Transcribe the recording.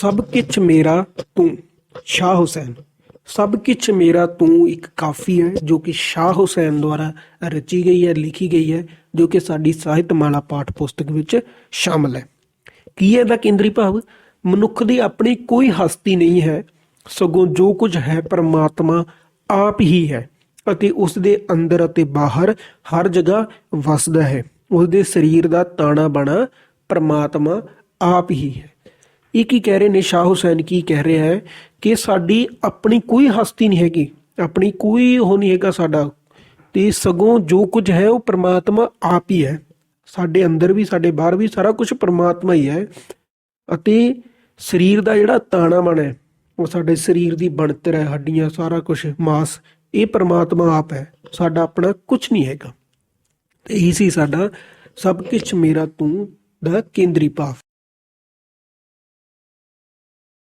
ਸਭ ਕਿਛ ਮੇਰਾ ਤੂੰ, ਸ਼ਾਹ ਹੁਸੈਨ। ਸਭ ਕਿਛ ਮੇਰਾ ਤੂੰ ਇੱਕ ਕਾਫੀ ਹੈ, ਜੋ ਕਿ ਸ਼ਾਹ ਹੁਸੈਨ ਦੁਆਰਾ ਰਚੀ ਗਈ ਹੈ, ਲਿਖੀ ਗਈ ਹੈ, ਜੋ ਕਿ ਸਾਡੀ ਸਾਹਿਤਮਾਲਾ ਪਾਠ ਪੁਸਤਕ ਵਿੱਚ ਸ਼ਾਮਲ ਹੈ। ਕੀ ਹੈ ਇਹਦਾ ਕੇਂਦਰੀ ਭਾਵ? ਮਨੁੱਖ ਦੀ ਆਪਣੀ ਕੋਈ ਹਸਤੀ ਨਹੀਂ ਹੈ, ਸਗੋਂ ਜੋ ਕੁਝ ਹੈ ਪਰਮਾਤਮਾ ਆਪ ਹੀ ਹੈ, ਅਤੇ ਉਸ ਦੇ ਅੰਦਰ ਅਤੇ ਬਾਹਰ ਹਰ ਜਗ੍ਹਾ ਵਸਦਾ ਹੈ। ਉਸ ਦੇ ਸਰੀਰ ਦਾ ਤਾਣਾ ਬਾਣਾ ਪਰਮਾਤਮਾ ਆਪ ਹੀ ਹੈ। ਇਹ ਕੀ ਕਹਿ ਰਹੇ ਨੇ? ਸ਼ਾਹ ਹੁਸੈਨ ਕੀ ਕਹਿ ਰਿਹਾ ਹੈ ਕਿ ਸਾਡੀ ਆਪਣੀ ਕੋਈ ਹਸਤੀ ਨਹੀਂ ਹੈਗੀ, ਆਪਣੀ ਕੋਈ ਉਹ ਨਹੀਂ ਹੈਗਾ ਸਾਡਾ ਤੇ ਸਗੋਂ ਜੋ ਕੁਝ ਹੈ ਉਹ ਪ੍ਰਮਾਤਮਾ ਆਪ ਹੀ ਹੈ। ਸਾਡੇ ਅੰਦਰ ਵੀ, ਸਾਡੇ ਬਾਹਰ ਵੀ ਸਾਰਾ ਕੁਝ ਪ੍ਰਮਾਤਮਾ ਹੀ ਹੈ ਅਤੇ ਸਰੀਰ ਦਾ ਜਿਹੜਾ ਤਾਣਾ ਬਣ ਹੈ, ਉਹ ਸਾਡੇ ਸਰੀਰ ਦੀ ਬਣਤਰ ਹੈ, ਹੱਡੀਆਂ, ਸਾਰਾ ਕੁਝ, ਮਾਸ, ਇਹ ਪ੍ਰਮਾਤਮਾ ਆਪ ਹੈ, ਸਾਡਾ ਆਪਣਾ ਕੁਝ ਨਹੀਂ ਹੈਗਾ। ਤੇ ਇਹੀ ਸੀ ਸਾਡਾ ਸਭ ਕੁਝ ਮੇਰਾ ਤੂੰ ਦਾ ਕੇਂਦਰੀ ਭਾਵ।